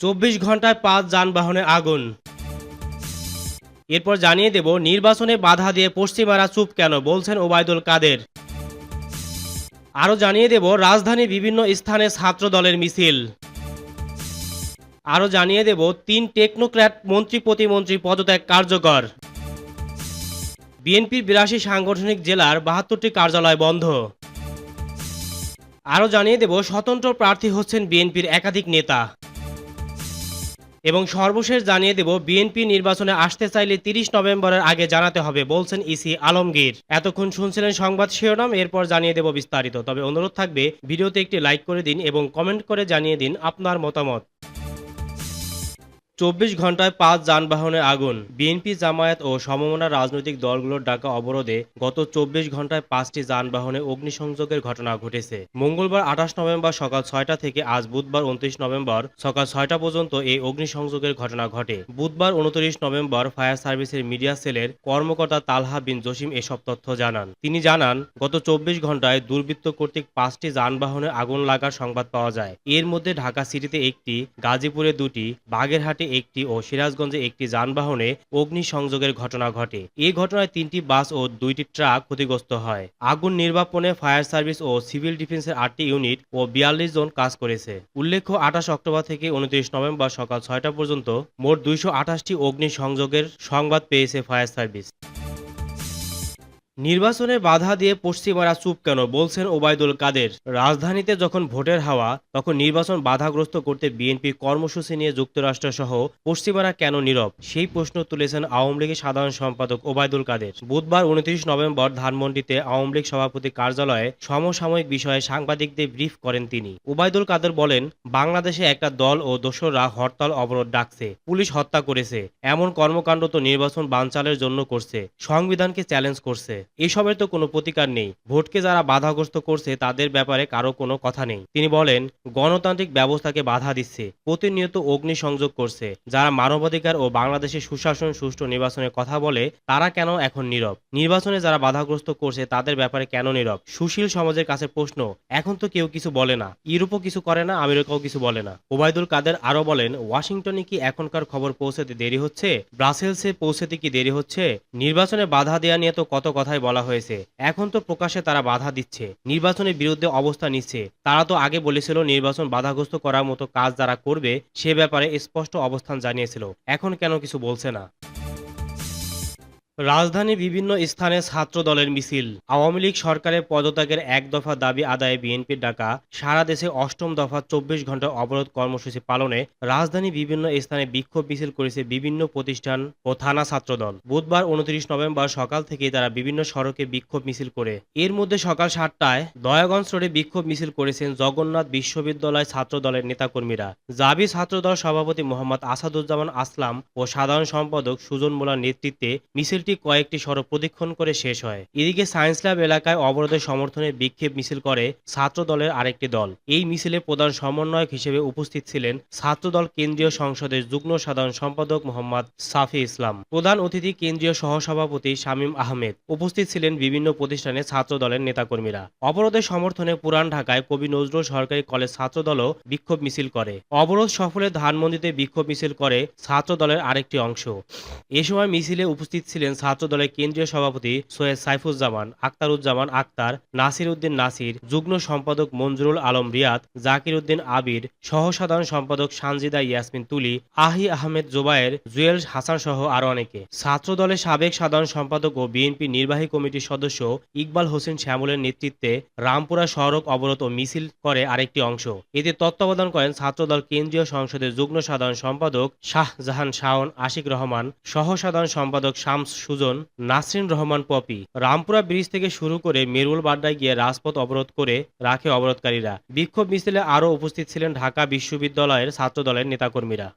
চব্বিশ ঘন্টায় পাঁচ যানবাহনে আগুন। এরপর জানিয়ে দেব, নির্বাচনে বাধা দিয়ে পশ্চিমারা চুপ কেন, বলছেন ওবায়দুল কাদের। আরও জানিয়ে দেব রাজধানীর বিভিন্ন স্থানে ছাত্র দলের মিছিল। আরও জানিয়ে দেব, তিন টেকনোক্র্যাট মন্ত্রী প্রতিমন্ত্রী পদত্যাগ কার্যকর। বিএনপির বিরাশি সাংগঠনিক জেলার বাহাত্তরটি কার্যালয় বন্ধ। আরও জানিয়ে দেব, স্বতন্ত্র প্রার্থী হচ্ছেন বিএনপির একাধিক নেতা। এবং সর্বশেষ জানিয়ে দেব, বিএনপি নির্বাচনে আসতে চাইলে তিরিশ নভেম্বরের আগে জানাতে হবে, বলছেন ইসি আলমগীর। এতক্ষণ শুনছিলেন সংবাদ শিরোনাম, এরপর জানিয়ে দেব বিস্তারিত। তবে অনুরোধ থাকবে, ভিডিওতে একটি লাইক করে দিন এবং কমেন্ট করে জানিয়ে দিন আপনার মতামত। চব্বিশ ঘন্টায় পাঁচ যানবাহনে আগুন। বিএনপি জামায়াত ও সমমনা রাজনৈতিক দলগুলোর ডাকা অবরোধে গত চব্বিশ ঘন্টায় পাঁচটি যানবাহনে অগ্নিসংযোগের ঘটনা ঘটেছে। মঙ্গলবার আঠাশ নভেম্বর সকাল ছয়টা থেকে আজ বুধবার উনত্রিশ নভেম্বর সকাল ছয়টা পর্যন্ত এই অগ্নিসংযোগের ঘটনা ঘটে। বুধবার উনত্রিশ নভেম্বর ফায়ার সার্ভিসের মিডিয়া সেলের কর্মকর্তা তালহা বিন জসিম এসব তথ্য জানান। তিনি জানান, গত চব্বিশ ঘন্টায় দুর্বৃত্ত কর্তৃক পাঁচটি যানবাহনে আগুন লাগার সংবাদ পাওয়া যায়। এর মধ্যে ঢাকা সিটিতে একটি, গাজীপুরে দুটি, বাগেরহাটে একটি ও সিরাজগঞ্জে একটি যানবাহনে অগ্নি সংযোগের ঘটনা ঘটে। এই ঘটনায় তিনটি বাস ও দুইটি ট্রাক ক্ষতিগ্রস্ত হয়। আগুন নির্বাপনে ফায়ার সার্ভিস ও সিভিল ডিফেন্সের আটটি ইউনিট ও বিয়াল্লিশ জন কাজ করেছে। উল্লেখ্য, আঠাশ অক্টোবর থেকে উনত্রিশ নভেম্বর সকাল ছয়টা পর্যন্ত মোট দুইশো আঠাশটি অগ্নি সংযোগের সংবাদ পেয়েছে ফায়ার সার্ভিস। নির্বাচনে বাধা দিয়ে পশ্চিমারা চুপ কেন বলছেন ওবায়দুল কাদের। রাজধানীতে যখন ভোটের হাওয়া, তখন নির্বাচন বাধাগ্রস্ত করতে বিএনপি কর্মসূচি নিয়ে যুক্তরাষ্ট্র সহ পশ্চিমারা কেন নীরব? সেই প্রশ্ন তুলেছেন আওয়ামী লীগের সাধারণ সম্পাদক ওবায়দুল কাদের। বুধবার উনত্রিশ নভেম্বর ধানমন্ডিতে আওয়ামী লীগ সভাপতি কার্যালয়ে সমসাময়িক বিষয়ে সাংবাদিকদের ব্রিফ করেন তিনি। ওবায়দুল কাদের বলেন, বাংলাদেশে একটা দল ও দোসররা হরতাল অবরোধ ডাকছে, পুলিশ হত্যা করেছে, এমন কর্মকাণ্ড তো নির্বাচন বানচালের জন্য করছে, সংবিধানকে চ্যালেঞ্জ করছে। এসবের তো কোনো প্রতিকার নেই। ভোটকে যারা বাধাগ্রস্ত করছে, তাদের ব্যাপারে কারও কোনো কথা নেই। তিনি বলেন, গণতান্ত্রিক ব্যবস্থাকে বাধা দিচ্ছে, প্রতিনিয়ত অগ্নিসংযোগ করছে। যারা মানবাধিকার ও বাংলাদেশের সুশাসন সুষ্ঠু নির্বাচনের কথা বলে, তারা কেন এখন নীরব? নির্বাচনে যারা বাধাগ্রস্ত করছে, তাদের ব্যাপারে কেন নীরব? সুশীল সমাজের কাছে প্রশ্ন, এখন তো কেউ কিছু বলে না। ইউরোপও কিছু করে না, আমেরিকাও কিছু বলে না। ওবায়দুল কাদের আরও বলেন, ওয়াশিংটনে কি এখনকার খবর পৌঁছাতে দেরি হচ্ছে? ব্রাসেলসে পৌঁছাতে কি দেরি হচ্ছে? নির্বাচনে বাধা দেওয়া নিয়ে তো কত কথাই বলা হয়েছে। এখন তো প্রকাশ্যে তারা বাধা দিচ্ছে। নির্বাচনের বিরুদ্ধে অবস্থা নিচ্ছে। তারা তো আগে বলেছিল নির্বাচন বাধাগ্রস্ত করার মতো কাজ যারা করবে, সে ব্যাপারে স্পষ্ট অবস্থান জানিয়েছিল। এখন কেন কিছু বলছে না? রাজধানীর বিভিন্ন স্থানে ছাত্র দলের মিছিল। আওয়ামী লীগ সরকারের পদত্যাগের এক দফা দাবি আদায়ে বিএনপির ডাকা সারা দেশে অষ্টম দফা চব্বিশ ঘণ্টা অবরোধ কর্মসূচি পালনে রাজধানী বিভিন্ন স্থানে বিক্ষোভ মিছিল করেছে বিভিন্ন প্রতিষ্ঠান ও থানা ছাত্রদল। বুধবার উনত্রিশ নভেম্বর সকাল থেকেই তারা বিভিন্ন সড়কে বিক্ষোভ মিছিল করে। এর মধ্যে সকাল সাতটায় দয়াগঞ্জ রোডে বিক্ষোভ মিছিল করেছেন জগন্নাথ বিশ্ববিদ্যালয় ছাত্র দলের নেতাকর্মীরা। জাবি ছাত্রদল সভাপতি মোহাম্মদ আসাদুজ্জামান আসলাম ও সাধারণ সম্পাদক সুজন মোলার নেতৃত্বে মিছিলটি কয়েকটি সড়ক প্রদক্ষিণ করে শেষ হয়। এদিকে সায়েন্স ল্যাব এলাকায় অবরোধের সমর্থনে বিক্ষোভ মিছিল করে ছাত্র দলের আরেকটি দল। এই মিছিলে প্রধান সমন্বয়ক হিসেবে উপস্থিত ছিলেন ছাত্র দল কেন্দ্রীয় সংসদের যুগ্ম সাধারণ সম্পাদক মোহাম্মদ সাফি ইসলাম। প্রধান অতিথি কেন্দ্রীয় সহসভাপতি শামীম আহমেদ। উপস্থিত ছিলেন বিভিন্ন প্রতিষ্ঠানে ছাত্র দলের নেতাকর্মীরা। অবরোধের সমর্থনে পুরান ঢাকায় কবি নজরুল সরকারি কলেজ ছাত্র দলও বিক্ষোভ মিছিল করে। অবরোধ সফলে ধানমন্ডিতে বিক্ষোভ মিছিল করে ছাত্র দলের আরেকটি অংশ। এ সময় মিছিলে উপস্থিত ছিলেন ছাত্র দলের কেন্দ্রীয় সভাপতি সৈয়দ সাইফুজ্জামান আক্তারুজ্জামান আক্তার নাসির উদ্দিন নাসির, যুগ্ম সম্পাদক মঞ্জুরুল আলম রিয়াদ জাকির উদ্দিন আবির সহ সাধারণ সম্পাদক সানজিদা ইয়াসমিন তুলি, আহি আহমেদ জোবায়ের, জুয়েল হাসান সহ আরও অনেকে। ছাত্র দলের সাবেক সাধারণ সম্পাদক ও বিএনপি নির্বাহী কমিটির সদস্য ইকবাল হোসেন শ্যামলের নেতৃত্বে রামপুরা সড়ক অবরোধ ও মিছিল করে আরেকটি অংশ। এতে তত্ত্বাবধান করেন ছাত্রদল কেন্দ্রীয় সংসদের যুগ্ম সাধারণ সম্পাদক শাহজাহান শাওন, আশিক রহমান সহ সাধারণ সম্পাদক শামস সুজন, নাসরিন রহমান পপি, রামপুরা ব্রিজ থেকে শুরু করে মেরুল বাড্ডায় গিয়ে রাজপথ অবরোধ করে রাখে অবরোধকারীরা। বিক্ষোভ মিছিলে আরও উপস্থিত ছিলেন ঢাকা বিশ্ববিদ্যালয়ের ছাত্রদলের নেতাকর্মীরা।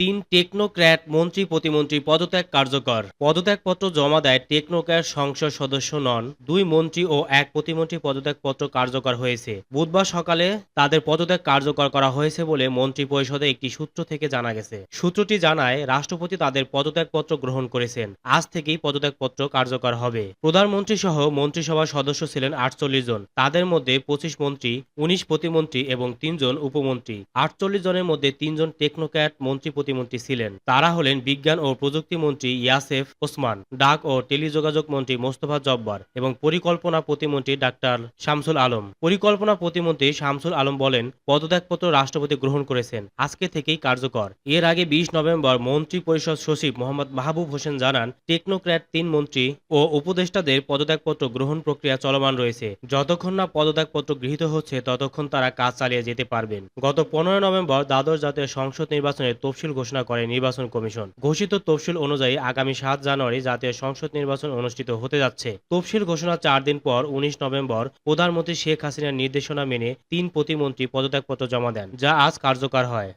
তিন টেকনোক্র্যাট মন্ত্রী প্রতিমন্ত্রী পদত্যাগ কার্যকর। পদত্যাগপত্র জমা দেয় টেকনোক্র্যাট সংসদ সদস্য নন। দুই মন্ত্রী ও এক প্রতিমন্ত্রী পদত্যাগপত্র কার্যকর হয়েছে। বুধবার সকালে তাদের পদত্যাগ কার্যকর করা হয়েছে বলে মন্ত্রী পরিষদে একটি সূত্র থেকে জানা গেছে। সূত্রটি জানায়, রাষ্ট্রপতি তাদের পদত্যাগপত্র গ্রহণ করেছেন। আজ থেকেই পদত্যাগপত্র কার্যকর হবে। প্রধানমন্ত্রী সহ মন্ত্রিসভার সদস্য ছিলেন আটচল্লিশ জন। তাদের মধ্যে পঁচিশ মন্ত্রী, উনিশ প্রতিমন্ত্রী এবং তিনজন উপমন্ত্রী। আটচল্লিশ জনের মধ্যে তিনজন টেকনোক্র্যাট মন্ত্রী প্রতিমন্ত্রী ছিলেন। তারা হলেন বিজ্ঞান ও প্রযুক্তি মন্ত্রী ইয়াসেফ ওসমান, ডাক ও টেলিযোগাযোগ মন্ত্রী মোস্তফা জব্বার এবং পরিকল্পনা প্রতিমন্ত্রী ডাক্তার শামসুল আলম। পরিকল্পনা প্রতিমন্ত্রী শামসুল আলম বলেন, পদত্যাগপত্র রাষ্ট্রপতি গ্রহণ করেছেন। আজকে থেকেই কার্যকর। এর আগে বিশ নভেম্বর মন্ত্রী পরিষদ সচিব মোহাম্মদ মাহবুব হোসেন জানান, টেকনোক্র্যাট তিন মন্ত্রী ও উপদেষ্টাদের পদত্যাগপত্র গ্রহণ প্রক্রিয়া চলমান রয়েছে। যতক্ষণ না পদত্যাগপত্র গৃহীত হচ্ছে, ততক্ষণ তারা কাজ চালিয়ে যেতে পারবেন। গত পনেরো নভেম্বর দ্বাদশ জাতীয় সংসদ নির্বাচনের তফসিল ঘোষণা করে নির্বাচন কমিশন। ঘোষিত তফসিল অনুযায়ী আগামী সাত জানুয়ারি জাতীয় সংসদ নির্বাচন অনুষ্ঠিত হতে যাচ্ছে। তফসিল ঘোষণা চার দিন পর উনিশ নভেম্বর প্রধানমন্ত্রী শেখ হাসিনার নির্দেশনা মেনে তিন প্রতিমন্ত্রী পদত্যাগপত্র জমা দেন, যা আজ কার্যকর হয়।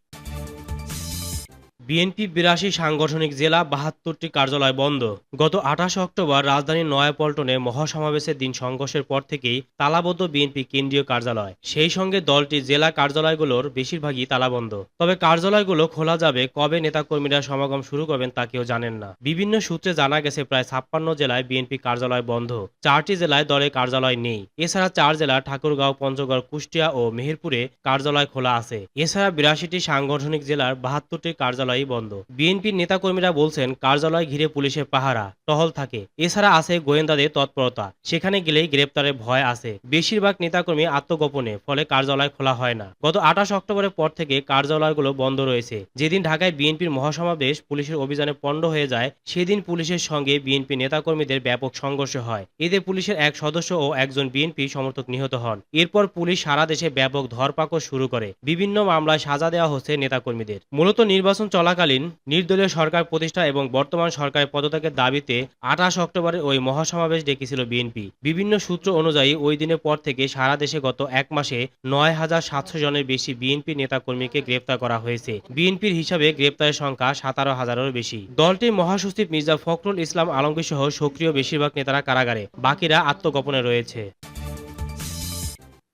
বিএনপি বিরাশি সাংগঠনিক জেলা বাহাত্তরটি কার্যালয় বন্ধ। গত আঠাশে অক্টোবর রাজধানীর নয়াপল্টনে মহাসমাবেশের দিন সংঘর্ষের পর থেকেই তালাবদ্ধ বিএনপি কেন্দ্রীয় কার্যালয়। সেই সঙ্গে দলটি জেলা কার্যালয়গুলোর বেশিরভাগই তালাবন্ধ। তবে কার্যালয়গুলো খোলা যাবে কবে নেতাকর্মীরা সমাগম শুরু করবেন তা কেউ জানেন না। বিভিন্ন সূত্রে জানা গেছে, প্রায় ছাপ্পান্ন জেলায় বিএনপি কার্যালয় বন্ধ। চারটি জেলায় দলের কার্যালয় নেই। এছাড়া চার জেলা ঠাকুরগাঁও, পঞ্চগড়, কুষ্টিয়া ও মেহেরপুরে কার্যালয় খোলা আছে। এছাড়া বিরাশিটি সাংগঠনিক জেলার বাহাত্তরটি কার্যালয়ই বন্ধ। বিএনপির নেতাকর্মীরা বলছেন, কার্যালয় ঘিরে পুলিশের পাহারা, টহল থাকে। এছাড়া আছে গোয়েন্দাদের তৎপরতা। সেখানে গেলেই গ্রেপ্তারের ভয় আছে। বেশিরভাগ নেতাকর্মী আত্মগোপনে, ফলে কার্যালয় খোলা হয় না। গত আঠাশ অক্টোবরের পর থেকে কার্যালয়গুলো বন্ধ রয়েছে। যেদিন ঢাকায় বিএনপির মহাসমাবেশ, পুলিশের অভিযানে পণ্ড হয়ে যায়, সেদিন পুলিশের সঙ্গে বিএনপি নেতাকর্মীদের ব্যাপক সংঘর্ষ হয়। এতে পুলিশের এক সদস্য ও একজন বিএনপি সমর্থক নিহত হন। এরপর পুলিশ সারা দেশে ব্যাপক ধরপাকড় শুরু করে। বিভিন্ন মামলায় সাজা দেওয়া হচ্ছে নেতাকর্মীদের। মূলত নির্বাচন চলাকালীন নির্দলীয় সরকার প্রতিষ্ঠা এবং বর্তমান সরকারের পদত্যাগের দাবিতে আঠাশ অক্টোবরে ওই মহাসমাবেশ ডেকেছিল বিএনপি। বিভিন্ন সূত্র অনুযায়ী ওই দিনের পর থেকে সারা দেশে গত এক মাসে নয় হাজার সাতশো জনের বেশি বিএনপি নেতাকর্মীকে গ্রেপ্তার করা হয়েছে। বিএনপির হিসাবে গ্রেপ্তারের সংখ্যা সতেরো হাজারেরও বেশি। দলটির মহাসচিব মির্জা ফখরুল ইসলাম আলমগীর সহ সক্রিয় বেশিরভাগ নেতারা কারাগারে, বাকিরা আত্মগোপনে রয়েছে।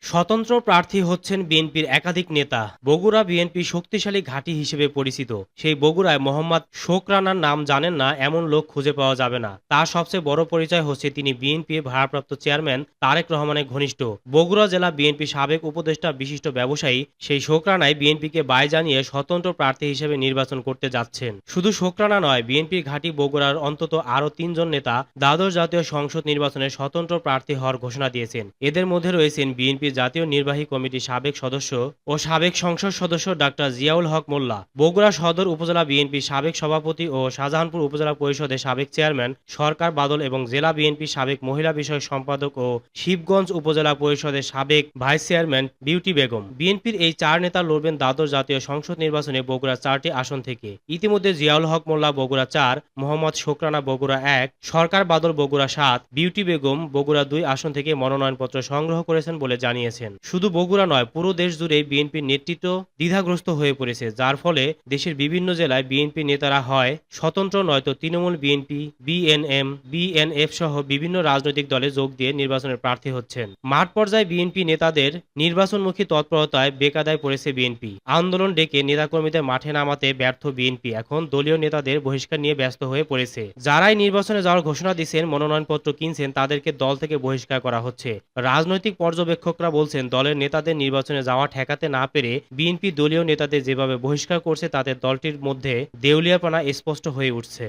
স্বতন্ত্র প্রার্থী হচ্ছেন বিএনপির একাধিক নেতা। বগুড়া বিএনপি শক্তিশালী ঘাঁটি হিসেবে পরিচিত। সেই বগুড়ায় মোহাম্মদ শোক রানার নাম জানেন না, এমন লোক খুঁজে পাওয়া যাবে না। তার সবচেয়ে বড় পরিচয় হচ্ছে তিনি বিএনপির ভারপ্রাপ্ত চেয়ারম্যান তারেক রহমানের ঘনিষ্ঠ। বগুড়া জেলা বিএনপি সাবেক উপদেষ্টা বিশিষ্ট ব্যবসায়ী সেই শোক রানায় বিএনপিকে বাই জানিয়ে স্বতন্ত্র প্রার্থী হিসেবে নির্বাচন করতে যাচ্ছেন। শুধু শোকরানা নয়, বিএনপির ঘাঁটি বগুড়ার অন্তত আরও তিনজন নেতা দ্বাদশ জাতীয় সংসদ নির্বাচনে স্বতন্ত্র প্রার্থী হওয়ার ঘোষণা দিয়েছেন। এদের মধ্যে রয়েছেন বিএনপির জাতীয় নির্বাহী কমিটির সাবেক সদস্য ও সাবেক সংসদ সদস্য ডাক্তার জিয়াউল হক মোল্লা, বগুড়া সদর উপজেলা বিএনপির সাবেক সভাপতি ও শাহজাহানপুর উপজেলা পরিষদের সাবেক চেয়ারম্যান, সরকার বাদল এবং জেলা বিএনপি সাবেক মহিলা বিষয়ক সম্পাদক ও শিবগঞ্জ উপজেলা পরিষদের সাবেক ভাইস চেয়ারম্যান বিউটি বেগম। বিএনপির এই চার নেতা লড়বেন দ্বাদশ জাতীয় সংসদ নির্বাচনে বগুড়া চারটি আসন থেকে। ইতিমধ্যে জিয়াউল হক মোল্লা বগুড়া চার, মোহাম্মদ শোকরানা বগুড়া এক, সরকার বাদল বগুড়া সাত, বিউটি বেগম বগুড়া দুই আসন থেকে মনোনয়নপত্র সংগ্রহ করেছেন বলে জানিয়েছেন। শুধু বগুড়া নয়, পুরো দেশ জুড়ে বিএনপির নেতৃত্ব দ্বিধাগ্রস্ত হয়ে পড়েছে, যার ফলে দেশের বিভিন্ন জেলায় বিএনপি নেতারা হয় স্বতন্ত্র নয়তো তৃণমূল বিএনপি, বিএনএম, বিএনএফ সহ বিভিন্ন রাজনৈতিক দলে যোগ দিয়ে নির্বাচনের প্রার্থী হচ্ছেন। মাঠ পর্যায়ে বিএনপি নেতাদের নির্বাচনমুখী তৎপরতায় বেকাদায় পড়েছে বিএনপি। আন্দোলন ডেকে নেতাকর্মীদের মাঠে নামাতে ব্যর্থ বিএনপি, এখন দলীয় নেতাদের বহিষ্কার নিয়ে ব্যস্ত হয়ে পড়েছে। যারাই নির্বাচনে যাওয়ার ঘোষণা দিচ্ছেন, মনোনয়নপত্র কিনছেন, তাদেরকে দল থেকে বহিষ্কার করা হচ্ছে। রাজনৈতিক পর্যবেক্ষকরা বলছেন, দলের নেতাদের নির্বাচনে যাওয়া ঠেকাতে না পেরে বিএনপি দলীয় নেতাদের যেভাবে বহিষ্কার করছে, তাতে দলটির মধ্যে দেউলিয়াপনা স্পষ্ট হয়ে উঠছে।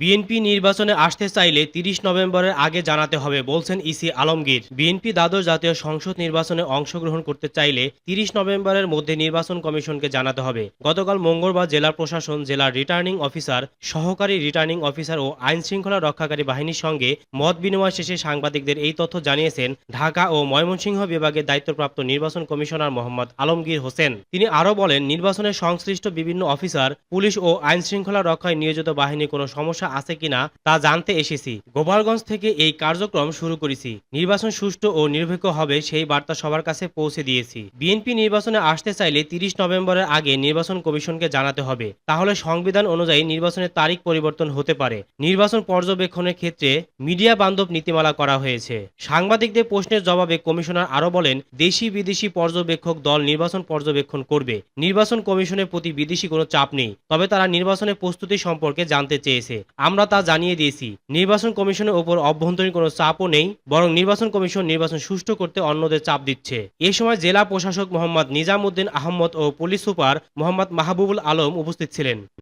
বিএনপি নির্বাচনে আসতে চাইলে তিরিশ নভেম্বরের আগে জানাতে হবে, বলছেন ইসি আলমগীর। বিএনপি দ্বাদশ জাতীয় সংসদ নির্বাচনে অংশগ্রহণ করতে চাইলে তিরিশ নভেম্বরের মধ্যে নির্বাচন কমিশনকে জানাতে হবে। গতকাল মঙ্গলবার জেলা প্রশাসন জেলার রিটার্নিং অফিসার, সহকারী রিটার্নিং অফিসার ও আইন শৃঙ্খলা রক্ষাকারী বাহিনীর সঙ্গে মত বিনিময় শেষে সাংবাদিকদের এই তথ্য জানিয়েছেন ঢাকা ও ময়মনসিংহ বিভাগের দায়িত্বপ্রাপ্ত নির্বাচন কমিশনার মোহাম্মদ আলমগীর হোসেন। তিনি আরও বলেন নির্বাচনের সংশ্লিষ্ট বিভিন্ন অফিসার, পুলিশ ও আইন শৃঙ্খলা রক্ষায় নিয়োজিত বাহিনী কোনো সমস্যা আছে কিনা তা জানতে এসেছি। গোপালগঞ্জ থেকে এই কার্যক্রম শুরু করেছি। নির্বাচন সুষ্ঠু ও নিরপেক্ষ হবে সেই বার্তা সবার কাছে পৌঁছে দিয়েছি। বিএনপি নির্বাচনে আসতে চাইলে তিরিশ নভেম্বরের আগে নির্বাচন কমিশনকে জানাতে হবে। তাহলে সংবিধান অনুযায়ী নির্বাচনের তারিখ পরিবর্তন হতে পারে। নির্বাচন পর্যবেক্ষণের ক্ষেত্রে মিডিয়া বান্ধব নীতিমালা করা হয়েছে। সাংবাদিকদের প্রশ্নের জবাবে কমিশনার আরও বলেন, দেশি বিদেশি পর্যবেক্ষক দল নির্বাচন পর্যবেক্ষণ করবে। নির্বাচন কমিশনের প্রতি বিদেশি কোনো চাপ নেই। তবে তারা নির্বাচনের প্রস্তুতি সম্পর্কে জানতে চেয়েছে। আমরা তা জানিয়ে দিয়েছি। নির্বাচন কমিশনের ওপর অভ্যন্তরীণ কোনো চাপও নেই, বরং নির্বাচন কমিশন নির্বাচন সুষ্ঠু করতে অন্যদের চাপ দিচ্ছে। এ সময় জেলা প্রশাসক মোহাম্মদ নিজামুদ্দিন আহমদ ও পুলিশ সুপার মোহাম্মদ মাহবুবুল আলম উপস্থিত ছিলেন।